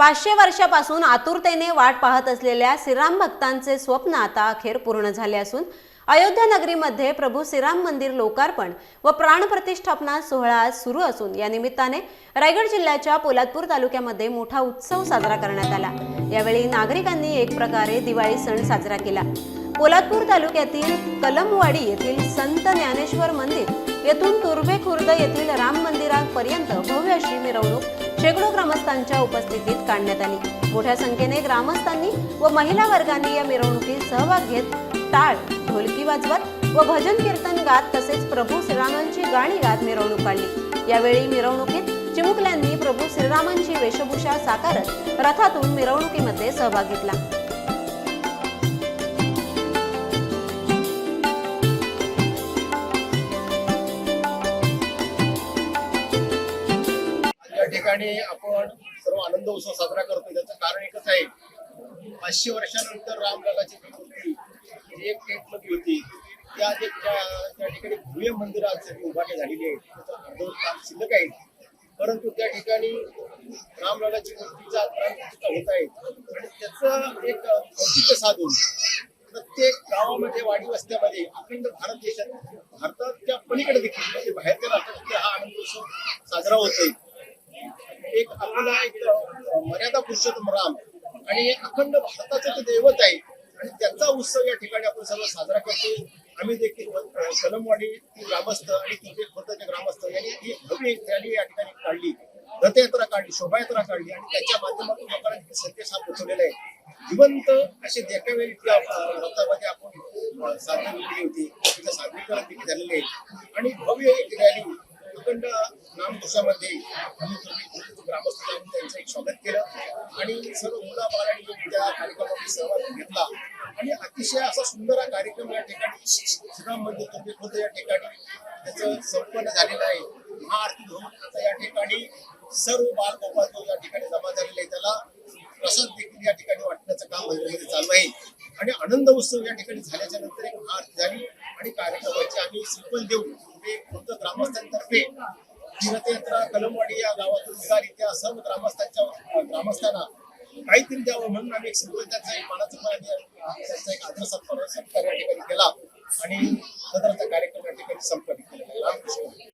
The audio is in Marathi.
पाचशे वर्षापासून आतुरतेने वाट पाहत असलेल्या श्रीराम भक्तांचे स्वप्न आता अखेर पूर्ण झाले असून अयोध्या नगरीमध्ये प्रभू श्रीराम मंदिर लोकार्पण व प्राणप्रतिष्ठापना सोहळा आज सुरू असून या निमित्ताने रायगड जिल्ह्याच्या पोलादपूर तालुक्यामध्ये मोठा उत्सव साजरा करण्यात आला. यावेळी नागरिकांनी एक प्रकारे दिवाळी सण साजरा केला. पोलादपूर तालुक्यातील कलमवाडी येथील संत ज्ञानेश्वर मंदिर येथून तुर्भे खुर्द येथील राम मंदिरापर्यंत ग्रामस्थांच्या उपस्थितीत काढण्यात आली. मोठ्या संख्येने ग्रामस्थांनी व महिला वर्गांनी या मिरवणुकीत सहभाग घेत टाळ ढोलकी वाजवत व भजन कीर्तन गात तसेच प्रभू श्रीरामांची गाणी गात मिरवणूक काढली. यावेळी मिरवणुकीत चिमुकल्यांनी प्रभू श्रीरामांची वेशभूषा साकारत रथातून मिरवणुकीमध्ये सहभाग घेतला. ठिकाणी आपण सर्व आनंद उत्सव साजरा करतो. त्याचं कारण एकच आहे पाचशे वर्षानंतर रामललाची मूर्ती जी एक टेप होती त्या त्या- ठिकाणी भव्य मंदिरात उभारणी झालेली आहे त्याचं काम शिल्लक आहे. परंतु त्या ठिकाणी रामलालाची मूर्तीचा होत आहे. आणि त्याचं एक औचित्य साधून प्रत्येक गावामध्ये वाडी वस्त्यामध्ये अखंड भारत देशात भारताच्या पलीकडे देखील म्हणजे बाहेरच्या राष्ट्रामध्ये हा आनंद उत्सव साजरा होतोय. एक आपला एक मर्यादा पुरुषोत्तम राम. आणि अखंड भारताचं ते दैवत आहे. आणि त्याचा उत्सव या ठिकाणी आपण सर्व साजरा करतो. आम्ही देखील सलमवाडी ग्रामस्थ आणि तिथे खोताचे ग्रामस्थ यांनी ही भव्य रॅली या ठिकाणी काढली. रथयात्रा काढली शोभायात्रा काढली आणि त्याच्या माध्यमातून लोकांना तिथे संदेश हा पोहोचवलेला आहे. जिवंत असे देखावे त्या रथामध्ये आपण साजरी केली होती. तिचं सादरीकरण देखील झालेले आहे. आणि भव्य एक रॅली अखंड नामघोषामध्ये आम्ही तुम्ही खूप ग्रामस्थ जाऊन त्यांचं एक स्वागत केलं. आणि सर्व मुलाबाळांनी त्या कार्यक्रमामध्ये सहभाग घेतला. आणि अतिशय असा सुंदर हा कार्यक्रम या ठिकाणी श्रीराम मंदिर तुम्ही खुद्द या ठिकाणी त्याचं संपन्न झालेलं आहे. महाआरती भवन आता या ठिकाणी सर्व बाल गोपाल या ठिकाणी जमा झालेला आहे. त्याला प्रसाद देखील या ठिकाणी वाटण्याचं काम मंदिरामध्ये चालू आहे. आणि आनंद उत्सव या ठिकाणी झाल्याच्यानंतर एक महाआरती झाली. आणि कार्यक्रमाची आम्ही सिंपल देऊन ग्रामस्थांतर्फे तीर्थयात्रा कलमवाडी या गावातून निघाली. सर्व ग्रामस्थांच्या ग्रामस्थांना काहीतरी द्यावं म्हणून आम्ही एक त्याचा एक मानाचा त्यांचा एक आदर सत्कार सत्कार या ठिकाणी केला. आणि सदरचा कार्यक्रम या ठिकाणी संपन्न केला. रामकृष्ण